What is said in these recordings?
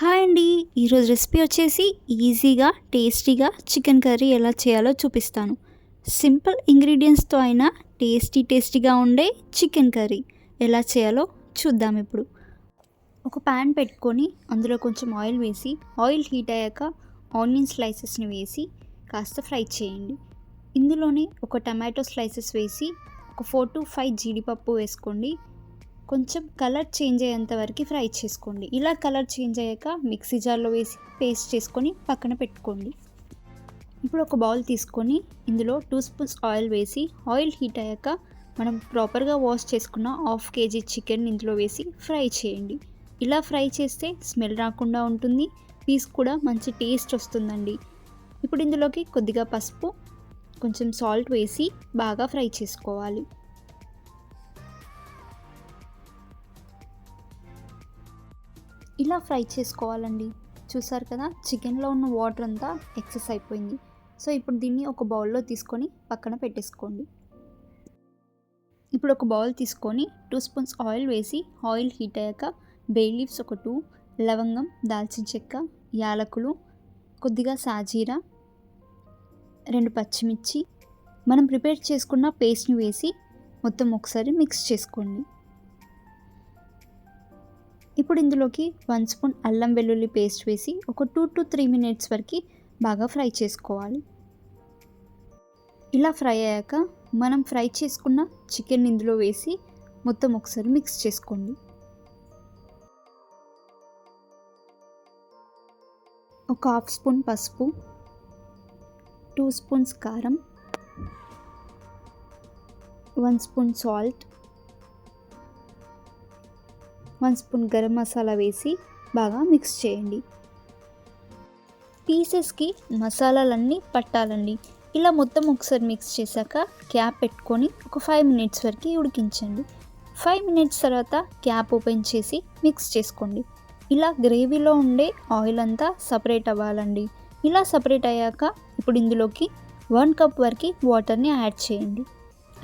Hi అండి. ఈరోజు recipe వచ్చేసి ఈజీగా టేస్టీగా చికెన్ కర్రీ ఎలా చేయాలో చూపిస్తాను. సింపుల్ ఇంగ్రీడియంట్స్తో అయినా టేస్టీ టేస్టీగా ఉండే చికెన్ కర్రీ ఎలా చేయాలో చూద్దాం ఇప్పుడు. ఒక ప్యాన్ పెట్టుకొని అందులో కొంచెం ఆయిల్ వేసి ఆయిల్ హీట్ అయ్యాక ఆనియన్ స్లైసెస్ని వేసి కాస్త ఫ్రై చేయండి. ఇందులోనే ఒక టమాటో స్లైసెస్ వేసి ఒక ఫోర్ టు ఫైవ్ జీడిపప్పు వేసుకోండి. కొంచెం కలర్ చేంజ్ అయ్యేంత వరకు ఫ్రై చేసుకోండి. ఇలా కలర్ చేంజ్ అయ్యాక మిక్సీ జార్లో వేసి పేస్ట్ చేసుకొని పక్కన పెట్టుకోండి. ఇప్పుడు ఒక బౌల్ తీసుకొని ఇందులో టూ స్పూన్స్ ఆయిల్ వేసి ఆయిల్ హీట్ అయ్యాక మనం ప్రాపర్గా వాష్ చేసుకున్న హాఫ్ కేజీ చికెన్ ఇందులో వేసి ఫ్రై చేయండి. ఇలా ఫ్రై చేస్తే స్మెల్ రాకుండా ఉంటుంది పీస్ కూడా మంచి టేస్ట్ వస్తుందండి. ఇప్పుడు ఇందులోకి కొద్దిగా పసుపు కొంచెం సాల్ట్ వేసి బాగా ఫ్రై చేసుకోవాలి. ఇలా ఫ్రై చేసుకోవాలండి. చూసారు కదా చికెన్లో ఉన్న వాటర్ అంతా ఎక్సెస్ అయిపోయింది. సో ఇప్పుడు దీన్ని ఒక బౌల్లో తీసుకొని పక్కన పెట్టేసుకోండి. ఇప్పుడు ఒక బౌల్ తీసుకొని టూ స్పూన్స్ ఆయిల్ వేసి ఆయిల్ హీట్ అయ్యాక బే లీవ్స్ ఒక టూ లవంగం దాల్చిన చెక్క యాలకులు కొద్దిగా సాజీరా రెండు పచ్చిమిర్చి. మనం ప్రిపేర్ చేసుకున్న పేస్ట్ని వేసి మొత్తం ఒకసారి మిక్స్ చేసుకోండి. ఇప్పుడు ఇందులోకి వన్ స్పూన్ అల్లం వెల్లుల్లి పేస్ట్ వేసి ఒక టూ టు త్రీ మినిట్స్ వరకు బాగా ఫ్రై చేసుకోవాలి. ఇలా ఫ్రై అయ్యాక మనం ఫ్రై చేసుకున్న చికెన్ ఇందులో వేసి మొత్తం ఒకసారి మిక్స్ చేసుకోండి. ఒక హాఫ్ స్పూన్ పసుపు టూ స్పూన్స్ కారం one spoon salt one spoon garam masala వేసి బాగా మిక్స్ చేయండి. పీసెస్కి మసాలాలన్నీ పట్టాలండి. ఇలా మొత్తం ఒకసారి మిక్స్ చేశాక క్యాప్ పెట్టుకొని ఒక ఫైవ్ మినిట్స్ వరకు ఉడికించండి. ఫైవ్ మినిట్స్ తర్వాత క్యాప్ ఓపెన్ చేసి మిక్స్ చేసుకోండి. ఇలా గ్రేవీలో ఉండే ఆయిల్ అంతా సపరేట్ అవ్వాలండి. ఇలా సపరేట్ అయ్యాక ఇప్పుడు ఇందులోకి వన్ కప్ వరకు వాటర్ని యాడ్ చేయండి.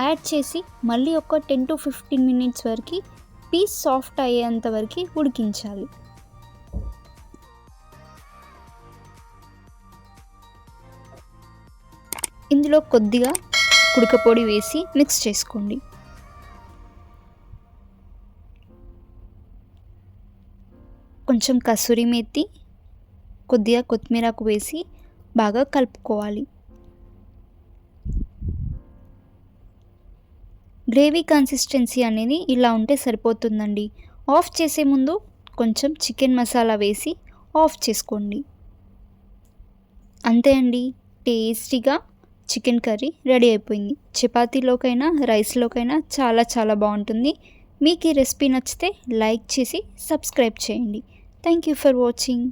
యాడ్ చేసి మళ్ళీ ఒక టెన్ టు ఫిఫ్టీన్ మినిట్స్ వరకు పీస్ సాఫ్ట్ అయ్యేంత వరకు ఉడికించాలి. ఇందులో కొద్దిగా కుడకపొడి వేసి మిక్స్ చేసుకోండి. కొంచెం కసూరి మెత్తి కొద్దిగా కొత్తిమీరకు వేసి బాగా కలుపుకోవాలి. గ్రేవీ కన్సిస్టెన్సీ అనేది ఇలా ఉంటే సరిపోతుందండి. ఆఫ్ చేసే ముందు కొంచెం చికెన్ మసాలా వేసి ఆఫ్ చేసుకోండి. అంతే అండి. టేస్టీగా చికెన్ కర్రీ రెడీ అయిపోయింది. చపాతీలోకైనా రైస్లోకైనా చాలా చాలా బాగుంటుంది. మీకు ఈ రెసిపీ నచ్చితే లైక్ చేసి సబ్స్క్రైబ్ చేయండి. Thank you for watching.